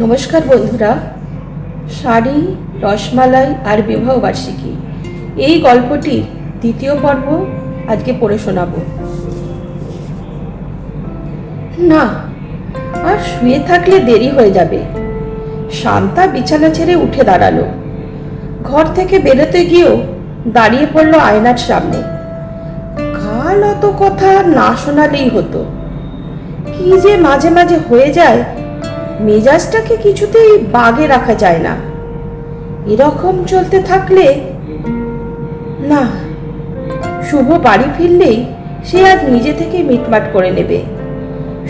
নমস্কার বন্ধুরা, শাড়ি, রসমালাই আর বিবাহ বার্ষিকী। এই গল্পটির দ্বিতীয় পর্ব আজকে পড়ে শোনাবো। না, আর শুয়ে থাকলে দেরি হয়ে যাবে। শান্তা বিছানা ছেড়ে উঠে দাঁড়াল। ঘর থেকে বেরোতে গিয়েও দাঁড়িয়ে পড়ল আয়নার সামনে। কাল অত কথা না শোনালেই হতো। কি যে মাঝে মাঝে হয়ে যায় মেজাজটাকে কিছুতেই বাগে রাখা যায় না। এরকম চলতে থাকলে, না, শুভ বাড়ি ফিরলেই সে আজ নিজে থেকে মিটমাট করে নেবে।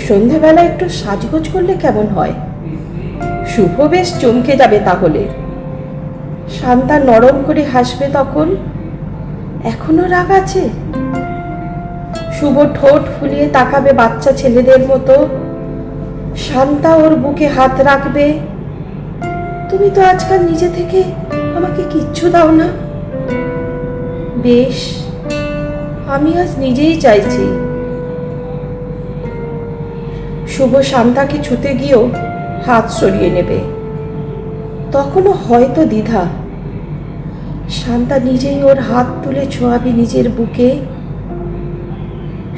সন্ধেবেলা একটু সাজগোজ করলে কেমন হয়? শুভ বেশ চমকে যাবে তাহলে। শান্তা নরম করে হাসবে তখন, এখনও রাগ আছে? শুভ ঠোঁট ফুলিয়ে তাকাবে বাচ্চা ছেলেদের মতো। শান্তা ওর বুকে হাত রাখবে? তুমি তো আজকাল নিজে থেকে আমাকে কিচ্ছু দাও না। বেশ, আমি আজ নিজেই চাইছি। শুভ শান্তাকে ছুতে গিয়েও হাত সরিয়ে নেবে। তখনও হয়তো দ্বিধা। শান্তা নিজেই ওর হাত তুলে ছোঁয়াবে নিজের বুকে।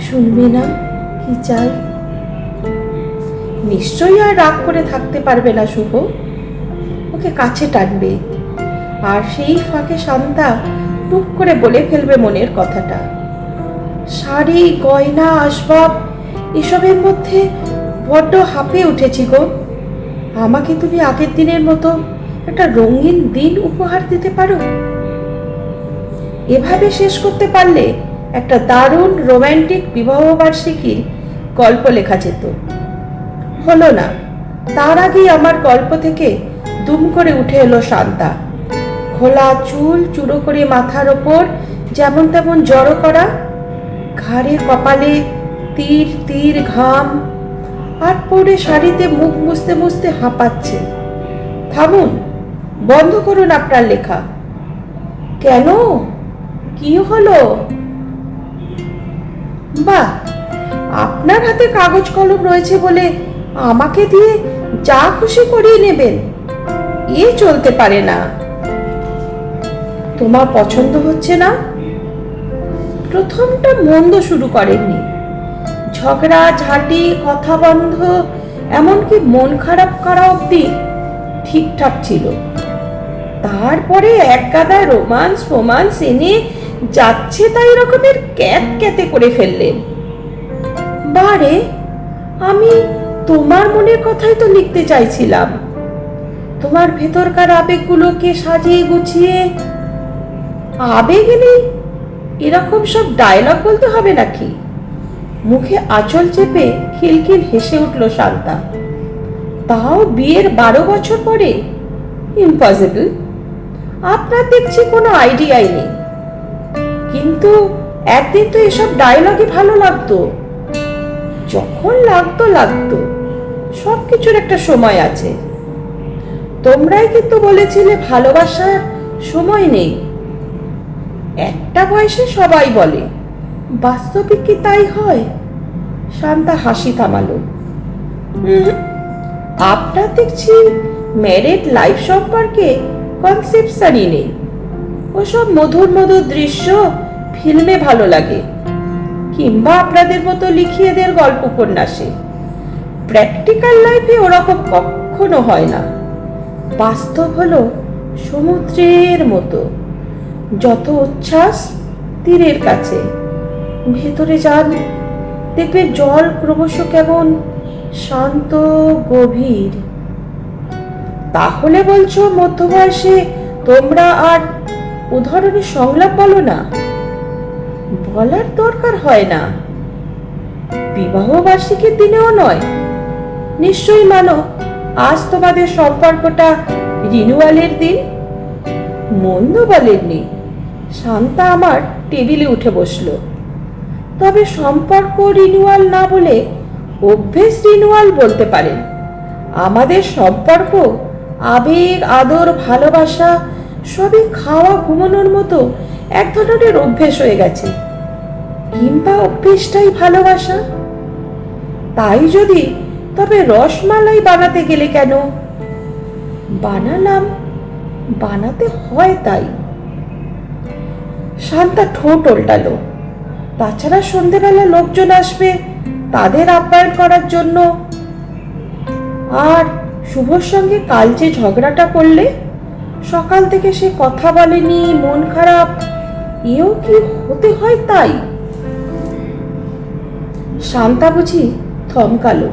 শুনবে না কি চাই? নিশ্চয়ই আর রাগ করে থাকতে পারবে না শুভ। ওকে কাছে টানবে। আর সেই ফাঁকে শান্তা টুক করে বলে ফেলবে মনের কথাটা। শাড়ি, গয়না, আসবাব, এসবের মধ্যে বড্ড হাঁপে উঠেছি গো। আমাকে তুমি আগের দিনের মতো একটা রঙিন দিন উপহার দিতে পারো? এভাবে শেষ করতে পারলে একটা দারুণ রোম্যান্টিক বিবাহ বার্ষিকীর গল্প লেখা যেত। হলো না। তার আগেই আমার গল্প থেকে দুম করে উঠে এলো শান্তা। খোলা চুল চুড়ো করে মাথার ওপর যেমন তেমন জড়ো করা, ঘাড়ে কপালে তীর তীর ঘাম, আর পরে শাড়িতে মুখ মুছতে মুছতে হাঁপাচ্ছে। থামুন, বন্ধ করুন আপনার লেখা। কেন? কি হলো? বাহ, আপনার হাতে কাগজ কলম রয়েছে বলে আমাকে দিয়ে যা খুশি করিয়ে নেবেন। এ চলতে পারে না। তোমার পছন্দ হচ্ছে না? প্রথমটা মন্দ শুরু করেননি। ঝগড়া, ঝাঁটি কথা বন্ধ এমনকি মন খারাপ করা অবধি ঠিকঠাক ছিল। তারপরে এক গাদা রোমান্স, ফোমান্স এনে যাচ্ছে তাই রকমের ক্যাত ক্যাতে করে ফেললেন। বারে, আমি তোমার মনের কথাই তো লিখতে চাইছিলাম। তোমার ভেতরকার আবেগগুলোকে সাজিয়ে গুছিয়ে আবেগ নেই এরকম সব ডায়লগ বলতে হবে নাকি? মুখে আঁচল চেপে খিলখিল হেসে উঠল শান্তা। তাও বিয়ের বারো বছর পরে? ইম্পসিবল আপনার দেখছি কোনো আইডিয়াই নেই। কিন্তু একদিন তো এসব ডায়লগই ভালো লাগতো। যখন লাগতো লাগতো। সব কিছুর একটা সময় আছে। তোমরাই কিন্তু বলেছিলে ভালোবাসার সময় নেই। একটা বয়সে সবাই বলে বাস্তবিক কি তাই হয়? শান্তা হাসি থামালো। "হুম, আপনার দেখছি ম্যারেড লাইফ সম্পর্কে কনসেপশনই নেই। ওসব মধুর মধুর দৃশ্য ফিল্মে ভালো লাগে কিংবা আপনাদের মতো লিখিয়েদের গল্প উপন্যাসে প্র্যাকটিক্যাল লাইফে ওরকম কখনো হয় না। বাস্তব হলো সমুদ্রের মতো। যত উচ্ছ্বাস তীরের কাছে, ভেতরে যান, দেখবে জল ক্রমশ কেমন শান্ত, গভীর। তাহলে বলছো, মধ্যবয়সে তোমরা আর উদাহরণের সংলাপ বলো না। বলার দরকার হয় না। বিবাহ বার্ষিকীর দিনেও নয়। নিশ্চয়ই মানো, আজ তোমাদের সম্পর্কটা রিনুয়ালের দিন মন্দ বলেননি শান্তা আমার টেবিলে উঠে বসল। তবে সম্পর্ক রিনুয়াল না বলে অভ্যেস রিনুয়াল বলতে পারেন। আমাদের সম্পর্ক, আবেগ, আদর, ভালোবাসা, সবই খাওয়া, ঘুমানোর মতো এক ধরনের অভ্যেস হয়ে গেছে। কিংবা অভ্যেসটাই ভালোবাসা? তাই যদি তবে রসমালাই বানাতে গেলে কেন? বানালাম, বানাতে হয় তাই। শান্তা ঠোঁট ওল্টালো। তাছাড়া সন্ধেবেলা লোকজন আসবে, তাদের আপ্যায়ন করার জন্য। আর শুভর সঙ্গে কাল যে ঝগড়াটা করলে? সকাল থেকে সে কথা বলেনি, মন খারাপ, এও কি হতে হয় তাই? শান্তা বুঝি থমকালো।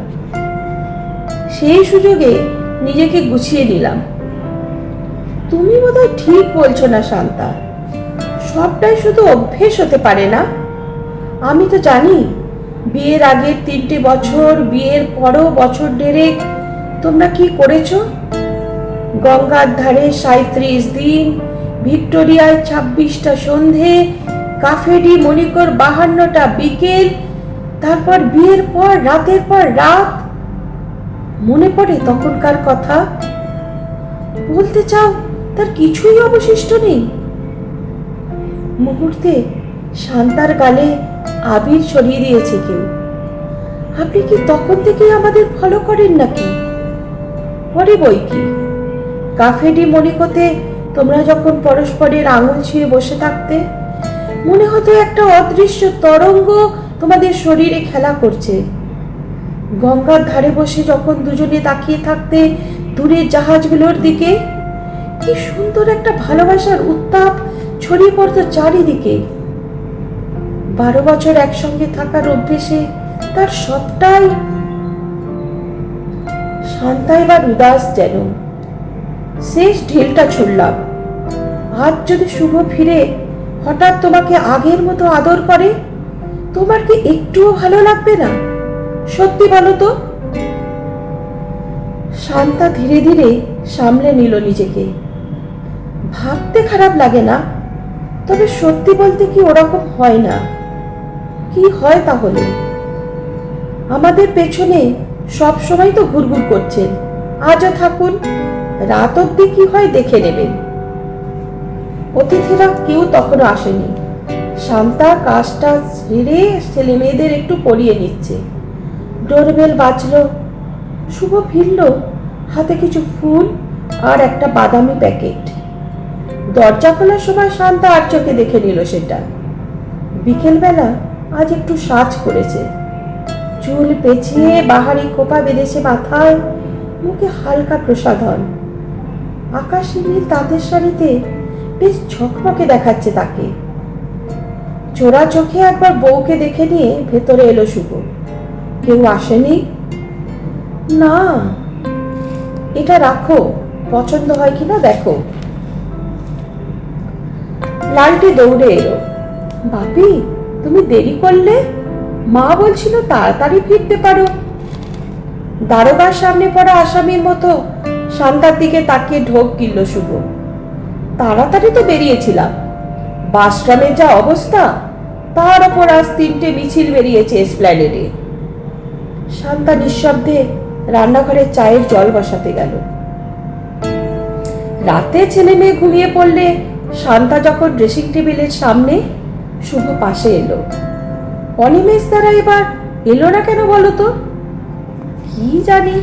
সেই সুযোগে নিজেকে গুছিয়ে নিলাম। তুমি বোধহয় ঠিক বলছো না, শান্তা। সবটাই শুধু অভ্যেস হতে পারে না। আমি তো জানি, বিয়ের আগের তিনটে বছর, বিয়ের পরও বছর ডেরেক তোমরা কি করেছ? গঙ্গার ধারে সাঁত্রিশ দিন, ভিক্টোরিয়ায় ছাব্বিশটা সন্ধে, কাফেডি মণিকর বাহান্নটা বিকেল, তারপর বিয়ের পর, রাতের পর রাত মনে পড়ে তখনকার কথা? বলতে চাও, তার কিছুই অবশিষ্ট নেই। মুহূর্তে শান্তার গালে আবির ছড়িয়ে দিয়েছে কেউ। আপনি কি তখন থেকে আমাদের ফলো করেন নাকি? পরে বই কি? কাফেডি মনিকতে তোমরা যখন পরস্পরের আঙুল ছুঁয়ে বসে থাকতে, মনে হতো একটা অদৃশ্য তরঙ্গ তোমাদের শরীরে খেলা করছে। গঙ্গার ধারে বসে যখন দুজনে তাকিয়ে থাকতে দূরের জাহাজগুলোর দিকে, কি সুন্দর একটা ভালোবাসার উত্তাপ ছড়িয়ে পড়তো চারিদিকে। বারো বছর একসঙ্গে থাকার অভ্যেসে তার সবটাই শান্তা বা উদাস যেন। শেষ ঢিলটা ছুড়লাম আজ যদি শুভ ফিরে, হঠাৎ তোমাকে আগের মতো আদর করে, তোমার কি একটুও ভালো লাগবে না? সত্যি বলো তো? শান্তা ধীরে ধীরে সামলে নিল নিজেকে। ভাবতে খারাপ লাগে না, তবে সত্যি বলতে কি ওরকম হয় না? কি হয় তাহলে? আমাদের পেছনে সব সময় তো ঘুরঘুর করছেন। আজও থাকুন, রাত অব্দি কি হয় দেখে নেবেন অতিথিরা কেউ তখনও আসেনি। শান্তা কাজটা ছেড়ে ছেলে মেয়েদের একটু পড়িয়ে নিচ্ছে। ডোরবেল বাজলো। শুভ ফিরল, হাতে কিছু ফুল আর একটা বাদামি প্যাকেট। দরজা খোলার সময় শান্তা আর চোখে দেখে নিল সেটা। বিকেলবেলা আজ একটু সাজ করেছে চুল পেঁচিয়ে বাহারি খোপা বেঁধেছে মাথায়, মুখে হালকা প্রসাধন। আকাশি নীল তাঁতের শাড়িতে বেশ ঝকমকে দেখাচ্ছে তাকে। চোরা চোখে একবার বউকে দেখে নিয়ে ভেতরে এলো শুভ। কেউ আসেনি? না। এটা রাখো। পছন্দ হয় কিনা দেখো। লালটি দৌড়ে এলো। বাপি, তুমি দেরি করলে? মা বলছিল তাড়াতাড়ি ফিরতে পারো। দারোগার সামনে পড়া আসামির মতো শান্তার দিকে তাকিয়ে ঢোক গিলল শুভ তাড়াতাড়ি তো বেরিয়েছিলাম। বাসট্রামের যা অবস্থা, তার ওপর আজ তিনটে মিছিল বেরিয়েছে এসপ্ল্যানেডে। শান্তা নিঃশব্দে রান্নাঘরে চায়ের জল বসাতে গেল। রাতে ছেলে মেয়ে ঘুমিয়ে পড়লে শান্তা যখন ড্রেসিং টেবিলের সামনে শুভ পাশে এলো। অনিমেষ দ্বারা এবার এলো না কেন বলো তো? কি জানি?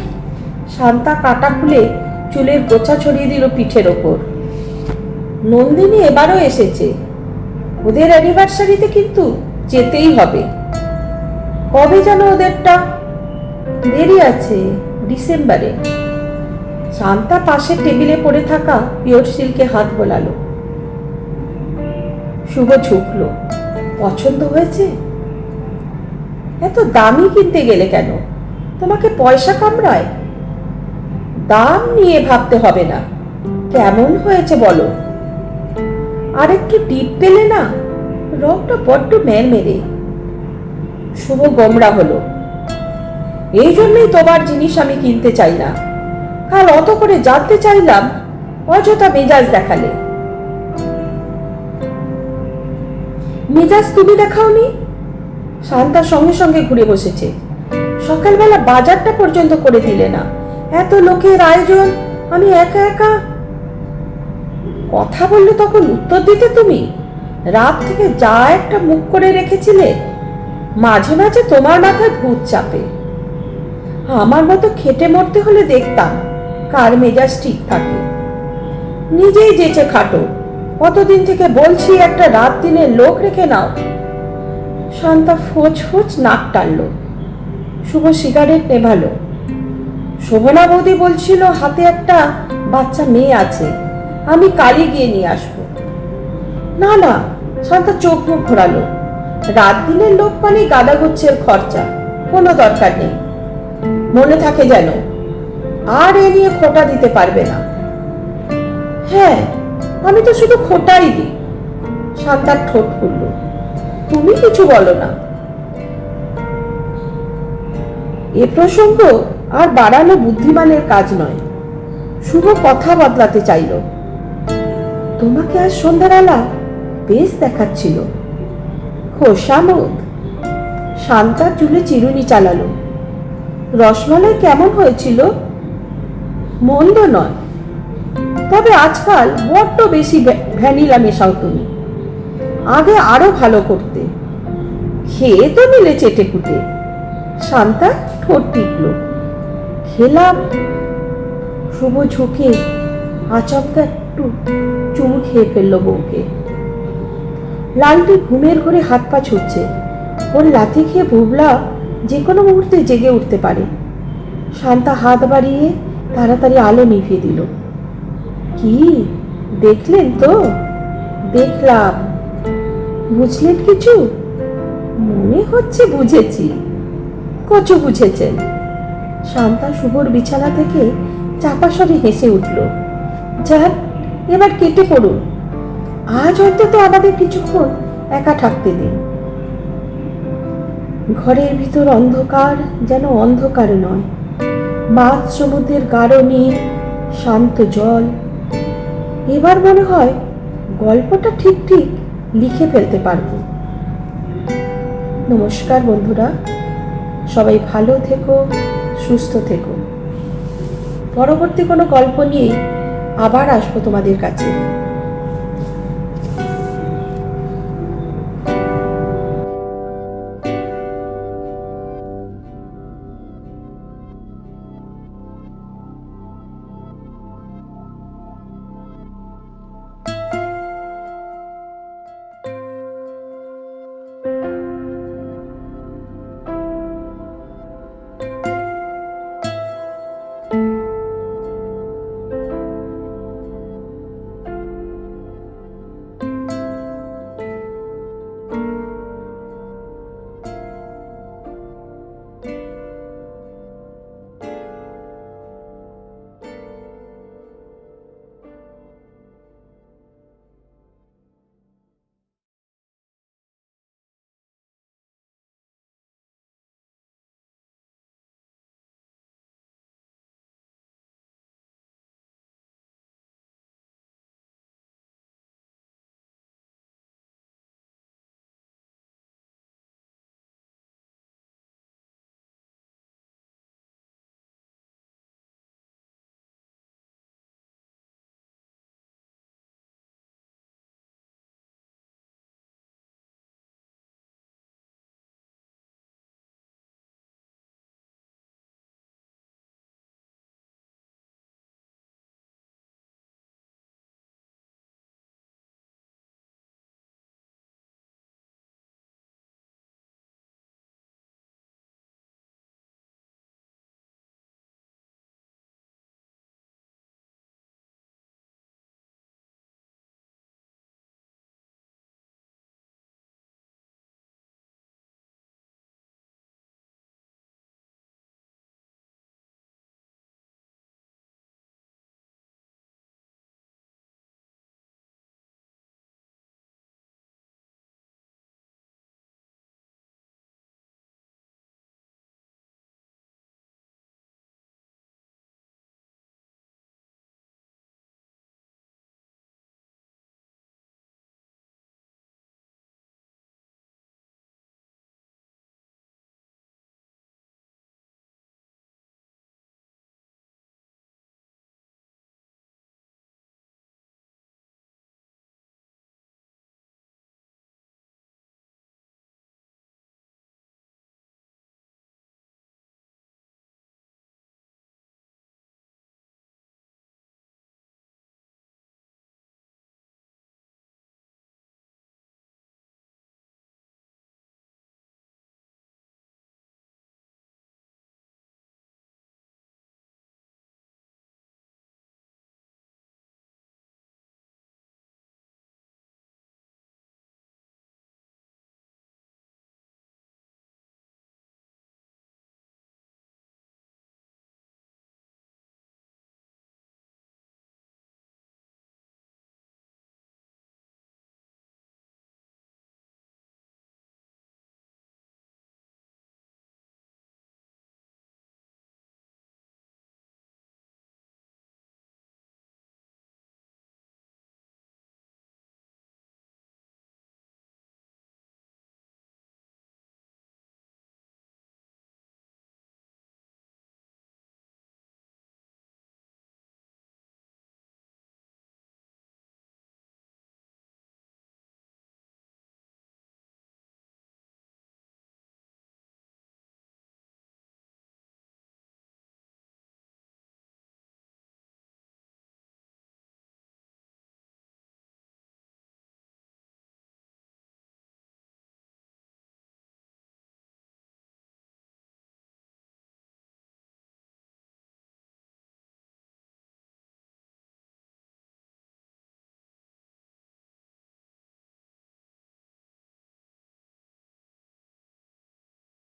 শান্তা কাটা খুলে চুলের গোছা ছড়িয়ে দিল পিঠের ওপর। নন্দিনী এবারও এসেছে। ওদের অ্যানিভার্সারিতে কিন্তু যেতেই হবে। কবে যেন ওদেরটা দেরি আছে, ডিসেম্বরে। শান্তা পাশের টেবিলে পড়ে থাকা পিওর সিল্কে হাত বোলালো। শুভ ঝুঁকলো। পছন্দ হয়েছে? এত দামি কিনতে গেলে কেন? তোমাকে পয়সা কামড়ায়? দাম নিয়ে ভাবতে হবে না। কেমন হয়েছে বলো? আর একটু টিপ পেলে না? রংটা বড্ড মেরে শুভ গোমরা হলো। এই জন্যই তোমার জিনিস আমি কিনতে চাই না। কাল অত করে জানতে চাইলাম, অযথা মেজাজ দেখালে। মেজাজ তুমি দেখাওনি? শান্তার সঙ্গে সঙ্গে ঘুরে বসেছে। সকালবেলা বাজারটা পর্যন্ত করে দিলে না। এত লোকের আয়োজন, আমি একা একা। কথা বললে তখন উত্তর দিতে তুমি? রাত থেকে যা একটা মুখ করে রেখেছিলে, মাঝে মাঝে তোমার মাথায় ভূত চাপে। আমার মতো খেটে মরতে হলে দেখতাম কার মেজাজ ঠিক থাকে। নিজেই যেচে খাটো, কতদিন থেকে বলছি একটা রাত দিনের লোক রেখে নাও। শান্তা ফোচ ফোচ নাক টানল। শুভ সিগারেট নেভালো। শোভনা বৌদি বলছিল, হাতে একটা বাচ্চা মেয়ে আছে, আমি কালই গিয়ে নিয়ে আসব। না না, শান্তা চোখ মুখ ঘোরালো। রাত দিনের লোক মানে গাদা গুচ্ছের খরচা, কোনো দরকার নেই। মনে থাকে যেন আর এ নিয়ে খোটা দিতে পারবে না। হ্যাঁ আমি তো শুধু খোটাই দিই। শান্তার ঠোঁট খুলল। তুমি কিছু বলো না। এ প্রসঙ্গ আর বাড়ানো বুদ্ধিমানের কাজ নয়। শুভ কথা বদলাতে চাইল। তোমাকে আজ সন্ধ্যাবেলা বেশ দেখাচ্ছিল। খোসামুখ শান্তা চুলে চিরুনি চালালো। রসমালাই কেমন হয়েছিল? মন্দ নয়। তবে আজকাল বড্ড বেশি ভ্যা- ভ্যানিলা মেশাও তুমি। আগে আরও ভালো করতে। খেয়ে তো নিলে চেটে কুটে শান্তা ঠোঁট টিকল খেলাম। শুভ ঝুঁকে আচমকা একটু চুমু খেয়ে ফেলল বউকে। লালটি ঘুমের ঘরে হাত পা ছুটছে ওর লাথি খেয়ে ভুবলা যে কোনো মুহূর্তে জেগে উঠতে পারে। শান্তা হাত বাড়িয়ে তাড়াতাড়ি আলো নিভিয়ে দিল। কি? দেখলেন তো? দেখলাম। বুঝলেন কিছু? মনে হচ্ছে বুঝেছি। কচু বুঝেছেন। শান্তা শুভর বিছানা থেকে চাপাসরে হেসে উঠল। যান, এবার কেটে পড়ুন। আজ অন্তত আমাদের কিছুক্ষণ একা থাকতে দিন। ঘরের ভিতর অন্ধকার যেন অন্ধকার নয়। মাছ সমুদ্রের গাঢ় নীল শান্ত জল। এবার মনে হয় গল্পটা ঠিক ঠিক লিখে ফেলতে পারব। নমস্কার বন্ধুরা, সবাই ভালো থেকো, সুস্থ থেকো। পরবর্তী কোনো গল্প নিয়ে আবার আসব তোমাদের কাছে।